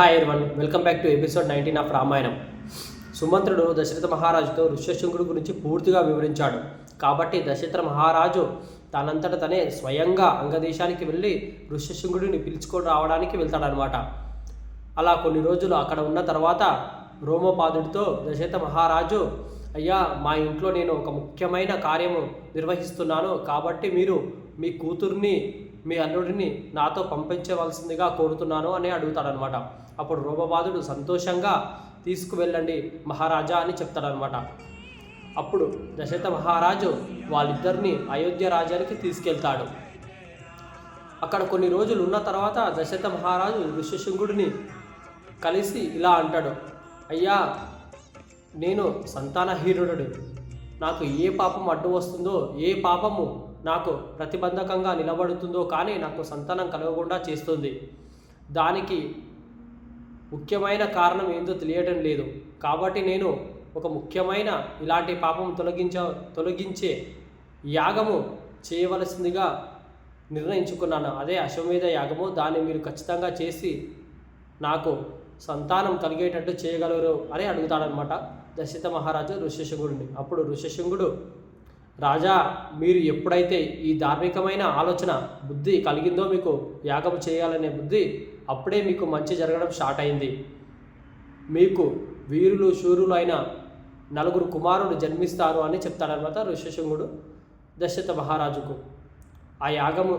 Hi one welcome back to episode nineteen of Ramayanam సుమంత్రుడు దశరథ మహారాజుతో ఋష్యశృంగుడు గురించి పూర్తిగా వివరించాడు. కాబట్టి దశరథ మహారాజు తనంతట తనే స్వయంగా అంగదేశానికి వెళ్ళి ఋష్యశృంగుడిని పిలుచుకొని రావడానికి వెళ్తాడనమాట అలా కొన్ని రోజులు అక్కడ ఉన్న తర్వాత రోమపాదుడితో దశరథ మహారాజు అయ్యా మా ఇంట్లో నేను ఒక ముఖ్యమైన కార్యము నిర్వహిస్తున్నాను. కాబట్టి మీరు మీ కూతుర్ని మీ అల్లుడిని నాతో పంపించవలసిందిగా కోరుతున్నాను అని అడుగుతాడనమాట. అప్పుడు రూపబాధుడు సంతోషంగా తీసుకువెళ్ళండి మహారాజా అని చెప్తాడనమాట. అప్పుడు దశరథ మహారాజు వాళ్ళిద్దరిని అయోధ్య రాజ్యానికి తీసుకెళ్తాడు. అక్కడ కొన్ని రోజులు ఉన్న తర్వాత దశరథ మహారాజు ఋష్యశృంగుడిని కలిసి ఇలా అంటాడు అయ్యా నేను సంతానహీనుడు నాకు ఏ పాపం అడ్డు వస్తుందో ఏ పాపము నాకు ప్రతిబంధకంగా నిలబడుతుందో కానీ నాకు సంతానం కలగకుండా చేస్తుంది. దానికి ముఖ్యమైన కారణం ఏందో తెలియటం లేదు. కాబట్టి నేను ఒక ముఖ్యమైన ఇలాంటి పాపం తొలగించ తొలగించే యాగము చేయవలసిందిగా నిర్ణయించుకున్నాను. అదే అశ్వమేధ యాగము. దాన్ని మీరు ఖచ్చితంగా చేసి నాకు సంతానం కలిగేటట్టు చేయగలరు అని అడుగుతాడనమాట దశిత మహారాజు ఋషశృంగుడిని. అప్పుడు ఋషశృంగుడు రాజా మీరు ఎప్పుడైతే ఈ ధార్మికమైన ఆలోచన బుద్ధి కలిగిందో మీకు యాగం చేయాలనే బుద్ధి అప్పుడే మీకు మంచి జరగడం స్టార్ట్ అయింది. మీకు వీరులు శూరులు అయిన నలుగురు కుమారులు జన్మిస్తారు అని చెప్తాడనమాట ఋషశృంగుడు దశరథ మహారాజుకు. ఆ యాగము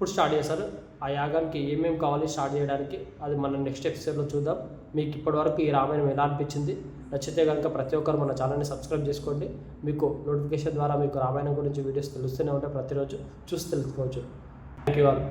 ఇప్పుడు స్టార్ట్ చేశారు. ఆ యాగానికి ఏమేమి కావాలి స్టార్ట్ చేయడానికి అది మనం నెక్స్ట్ ఎపిసోడ్లో చూద్దాం. మీకు ఇప్పటివరకు ఈ రామాయణం ఎలా అనిపించింది? నచ్చితే కనుక ప్రతి ఒక్కరు మన ఛానల్ని సబ్స్క్రైబ్ చేసుకోండి. మీకు నోటిఫికేషన్ ద్వారా మీకు రామాయణం గురించి వీడియోస్ తెలుస్తూనే ఉంటాయి ప్రతిరోజు. చూసి తెలుసుకోవచ్చు. Thank you all.